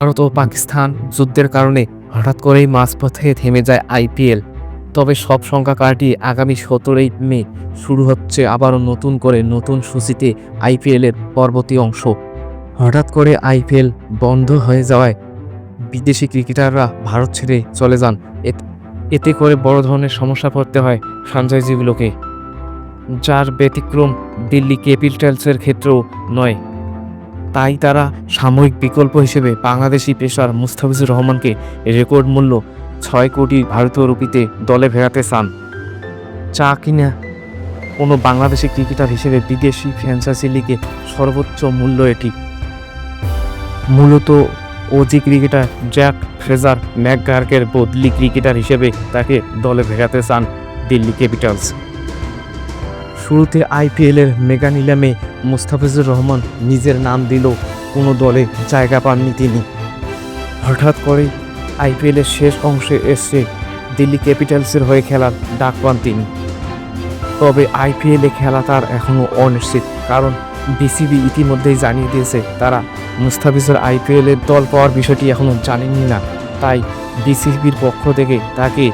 ভারত ও পাকিস্তান যুদ্ধের কারণে হঠাৎ করেই মাঝপথে থেমে যায় আইপিএল। তবে সব সংখ্যা কাটিয়ে আগামী সতেরোই মে শুরু হচ্ছে আবারও নতুন করে নতুন সূচিতে আইপিএলের পরবর্তী অংশ। হঠাৎ করে আইপিএল বন্ধ হয়ে যাওয়ায় বিদেশি ক্রিকেটাররা ভারত ছেড়ে চলে যান। এতে করে বড় ধরনের সমস্যা পড়তে হয় ফ্রাঞ্চাইজিগুলোকে। যার ব্যতিক্রম দিল্লি ক্যাপিটালসের ক্ষেত্রেও নয়। তাই তারা সাময়িক বিকল্প হিসেবে বাংলাদেশি পেশার মুস্তাফিজুর রহমানকে রেকর্ড মূল্য ছয় কোটি ভারতীয় রুপিতে দলে ফেরাতে চান। চা কিনা কোনো বাংলাদেশি ক্রিকেটার হিসেবে বিদেশি ফ্র্যাঞ্চাইজি লিগে সর্বোচ্চ মূল্য এটি। মূলত ওজি ক্রিকেটার জ্যাক ফ্রেজার ম্যাকগার্কের বদলি ক্রিকেটার হিসেবে তাকে দলে ভেড়াতে চান দিল্লি ক্যাপিটালস। শুরুতে আইপিএলের মেগা নিলামে মুস্তাফিজুর রহমান নিজের নাম দিলেও কোনো দলে জায়গা পাননি তিনি। হঠাৎ করে আইপিএলের শেষ অংশে এসে দিল্লি ক্যাপিটালসের হয়ে খেলার ডাক পান তিনি। তবে আইপিএলে খেলা তার এখনও অনিশ্চিত, কারণ বিসিবি ইতিমধ্যেই জানিয়ে দিয়েছে তারা মুস্তাফিজুর আইপিএলের দল পাওয়ার বিষয়টি এখনও জানেনি না। তাই বিসিবির পক্ষ থেকে তাকে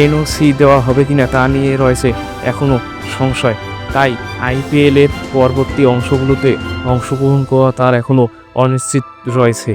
এনওসি দেওয়া হবে কিনা তা নিয়ে রয়েছে এখনও সংশয়। তাই আইপিএলের পরবর্তী অংশগুলোতে অংশগ্রহণ করা তার এখনও অনিশ্চিত রয়েছে।